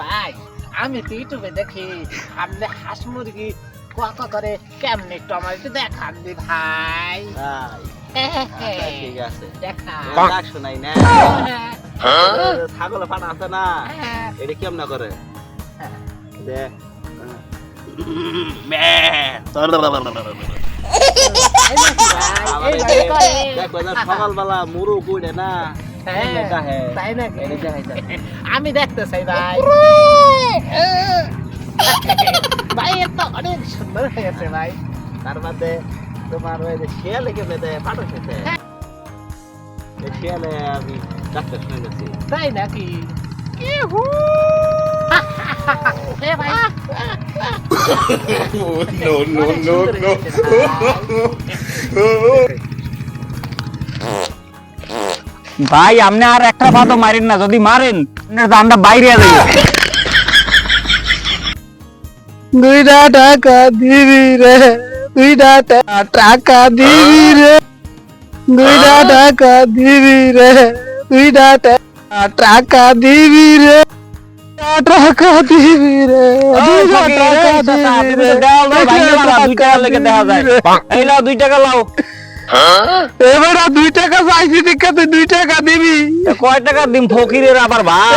ভাই আমি তো ইউটিউবে দেখি আপনি হাঁস মুরগি কক করে কেমনি টমেটো দেখান দি ভাই। ঠিক আছে। দেখা শোনাই না। ছাগল ফাটা আছে না? এটা কেমন করে? দে। দেখো সকালবেলা মুরু কুড়ে না। তাই এটা দেখাই যায় আমি দেখতে চাই ভাই। ভাই এত অনেক সুন্দর হয়েছে ভাই। তার মধ্যে তোমার ওই যে শিয়ালে কেমনে দেয় পাঠক খেতে শিয়ালে আমি ডাক্তার শুনে গেছি তাই নাকি? no, no, no, no. ভাই আপনি আর একটা পাতো মারেন না যদি মারেন আপনার দামটা বাইরে যাবে। দুইটা টাকা দিবি রে দুইটা টাকা দিবি রে। দুইটা টাকা দিবি রে দুইটা টাকা দিবি রে। টাকা দিবি রে টাকা দিবি রে। দুই টাকা দেখা যায়। এই লাও দুই টাকা লাও। এবার দুই টাকা চাইছি দেখে তুই দুই টাকা কয় টাকা দিম? ফকিরের আবার ভাই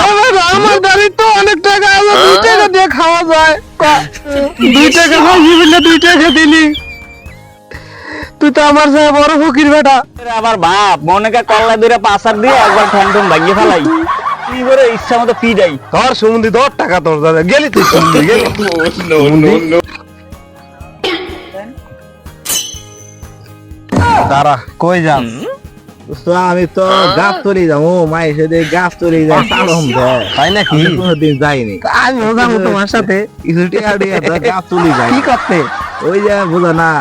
আমার বাড়ির তো অনেক টাকা আছে দুই টাকা দিয়ে খাওয়া যায়। দুই টাকা চাইছি বলে দুই টাকা দিলি। তুই তো আমার সাথে বড় ফকির বেটা। আবার বাপ মনেকে কল্লা দূরে পাসার দিয়ে একবার ঠ্যাং ঠ্যাং ভাগিয়ে ফেলাই। কি করে ইচ্ছা মতো ফি দেয়? ধর সমুদ্রে ধর টাকা তোর দাদা। গেলি তুই সমুদ্রে গেলি. দাঁড়া কই যাস? আমি তো গাছ তুলি যাব মায়ের সাথে গাছ তুলি যাই তাই নাকি কোনোদিন যাইনি আমি যাব তোমার সাথে কিছু টিয়া গাছ তুলি যাই কি করতে ওই যে বুঝো না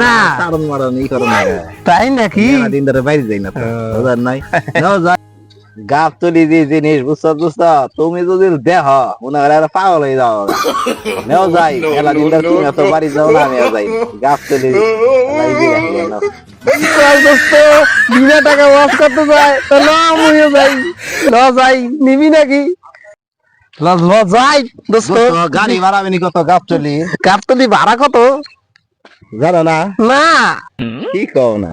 না তাড়ন মারন ই করো না তাই নাকি দিন ধরে বাইরে যাই না তো বুঝার নাই নাও যাই গাছ তুলি যে জিনিস বুঝছ বুঝছ তুমি যদি দেহ মনে করে একটা পাগল হয়ে যাও নেও যাই মেলা দিন ধরে তুমি তো বাড়ি যাও না আমি যাই গাছ তুলি বিনা টাকা ওয়াশ করতে যায় তো আমিও যাই। ল যাই নিবি নাকি? ল ল যাই দোস্ত। গাড়ি ভাড়া আমি কত? গাপ চলি। ভাড়া কত? জানো না? না। কি কও না?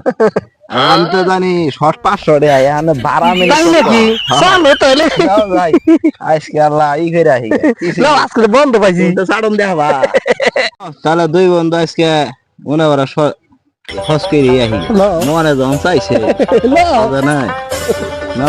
আমি তো জানি শর্ট পাঁচশো রে এখানে ভাড়া তাই নাকি? চলো তাহলে যাই আজকে আল্লাহ ই করে আহি আজকে বন্ধ পাইছি। তো সাড়ন দেখাবা তাহলে দুই বন্ধু আজকে মনে করা খস করে আহি মনে যখন চাইছে। না না